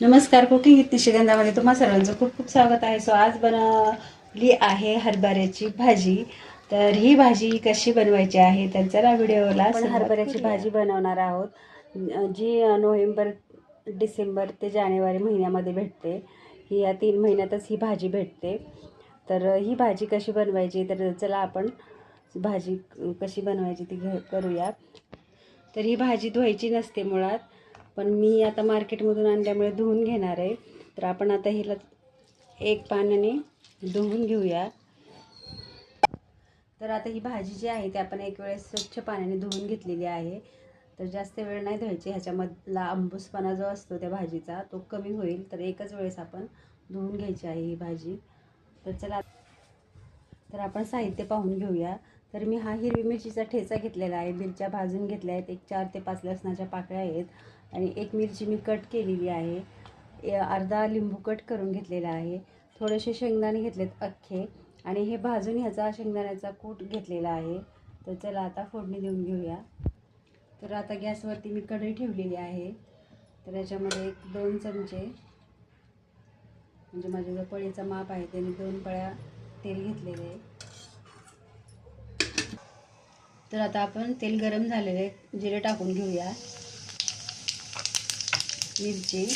नमस्कार cooking with निशिगंधामध्ये तुम्हा सर्वांचं खूप खूप स्वागत आहे. सो आज बनवली आहे हरभऱ्याची भाजी. तर ही भाजी कशी बनवायची आहे तर चला व्हिडिओला हरभऱ्याची भाजी बनवणार आहोत. जी नोव्हेंबर डिसेंबर ते जानेवारी महिन्यामध्ये भेटते. ही या तीन महिन्यातच ही भाजी भेटते. तर ही भाजी कशी बनवायची तर चला आपण भाजी कशी बनवायची ती घ करूया. तर ही भाजी धुवायची नसते मुळात. पण मी आता मार्केटमधून आणल्यामुळे धुवून घेणार आहे. तर आपण आता हिला एक पाण्याने धुवून घेऊया. तर आता ही भाजी जी आहे ती आपण एक वेळेस स्वच्छ पाण्याने धुवून घेतलेली आहे. तर जास्त वेळ नाही धुवायची. ह्याच्यामधला आंबूसपणा जो असतो त्या भाजीचा तो कमी होईल. तर एकच वेळेस आपण धुवून घ्यायची आहे ही भाजी. तर चला तर आपण साहित्य पाहून घेऊया. तर मी हा हिरवी मिरचीचा ठेचा घेतलेला आहे. मिरच्या भाजून घेतल्या आहेत. एक चार ते पाच लसणाच्या पाकळ्या आहेत. आणि एक मिरची मी कट केलेली आहे. ए- अर्धा लिंबू कट करून घेतलेला आहे. थोडेसे शेंगदाणे घेतलेत अख्खे. आणि हे भाजून ह्याचा शेंगदाण्याचा कूट घेतलेला आहे. तर चला आता फोडणी देऊन घेऊया. तर आता गॅसवरती मी कढई ठेवलेली आहे. तर याच्यामध्ये एक दोन चमचे म्हणजे माझ्या जो पळीचा माप आहे त्याने दोन पळ्या तेल घेतलेले आहे. तर आता आपण तेल गरम झालेले जिरे टाकून घेऊया. मिरची.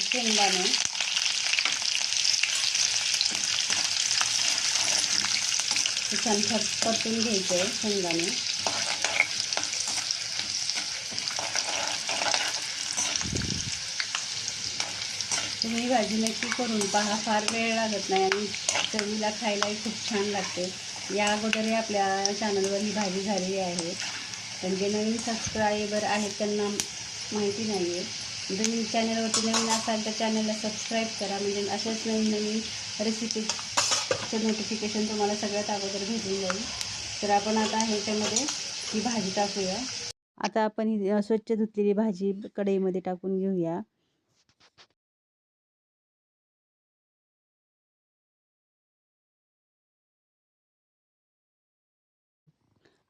शेंगदाणे. छान फट परतून घ्यायचं आहे शेंगदाणे. ही भाजी नक्की करून पहा. फार वेळ लागत नाही आणि चवीला खायलाही खूप छान लागते. या अगोदरही आपल्या चॅनलवर ही भाजी झालेली आहे. पण जे नवीन सबस्क्रायबर आहेत त्यांना माहिती नाही आहे तुम्ही चॅनलवरती नवीन असाल तर चॅनलला सबस्क्राईब करा. म्हणजे अशाच नवीन नवीन रेसिपीचं नोटिफिकेशन तुम्हाला सगळ्यात अगोदर भेटून जाईल. तर आपण आता ह्याच्यामध्ये ही भाजी टाकूया. आता आपण ही स्वच्छ धुतलेली भाजी कढईमध्ये टाकून घेऊया.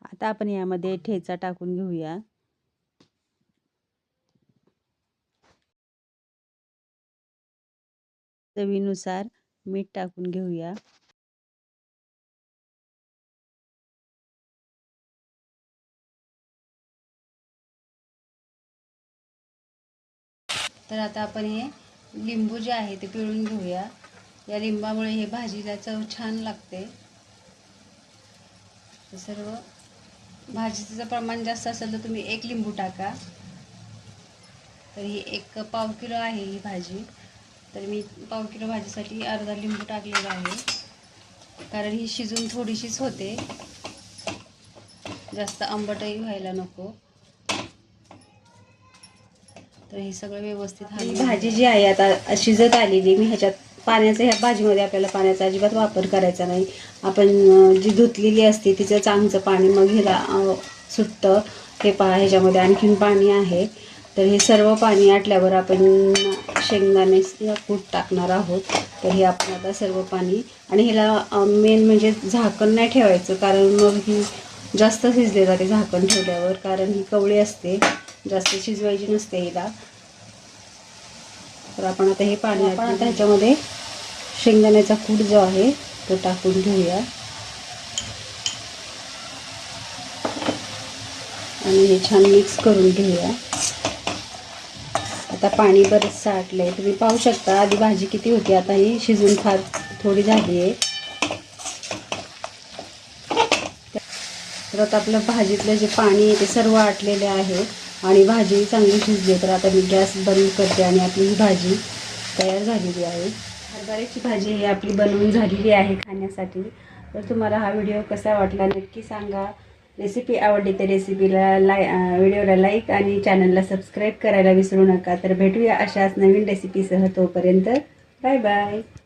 आता आपण यामध्ये ठेचा टाकून घेऊया. चवीनुसार मीठ टाकून घेऊया. तर आता आपण हे लिंबू जे आहे ते पिळून घेऊया. या लिंबामुळे हे भाजीला चव छान लागते. सर्व भाजीचं प्रमाण जास्त असेल तर तुम्ही एक लिंबू टाका. तर ही एक पाव किलो आहे ही भाजी. तर मी पाव किलो भाजीसाठी अर्धा लिंबू टाकलेला आहे. कारण ही शिजून थोडीशीच होते. जास्त आंबटही व्हायला नको. तर हे सगळं व्यवस्थित भाजी जी आहे आता शिजत आलेली मी ह्याच्यात पाण्याचा ह्या भाजीमध्ये आपल्याला पाण्याचा अजिबात वापर करायचा नाही. आपण जी धुतलेली असते तिचं चांगचं पाणी मग ह्याला सुटतं. हे पहा ह्याच्यामध्ये आणखीन पाणी आहे. तर हे सर्व पाणी आटल्यावर आपण शेंगदाणे कूट टाकणार आहोत. तर हे आपण आता सर्व पाणी आणि ह्याला मेन म्हणजे झाकण नाही ठेवायचं कारण मग ही जास्त शिजले जाते झाकण ठेवल्यावर कारण ही कवळी असते. जास्त शिजवायची नसते हिला तर आपण आता हे पाणी आपण आता ह्याच्यामध्ये शेंगदाण्याचा कूट जो आहे तो टाकून घेऊया. आणि हे छान मिक्स करून घेऊया. आता पाणी बरंच साठलंय. तुम्ही पाहू शकता आधी भाजी किती होती आता ही शिजून फार थोडी झाली आहे. तर आता आपलं भाजीतलं जे पाणी आहे ते सर्व आटलेले आहे. आणि भाजी चांगली शिजली तर आता मी गॅस बंद करते आणि आपली ही भाजी तयार झालेली आहे. हरभऱ्याची भाजी ही आपली बनवून झालेली आहे खाण्यासाठी. तर तुम्हाला हा व्हिडिओ कसा वाटला नक्की सांगा. रेसिपी आवडली तर रेसिपीला लाय व्हिडिओला लाईक आणि चॅनलला सबस्क्राईब करायला विसरू नका. तर भेटूया अशाच नवीन रेसिपीसह तोपर्यंत. Bye bye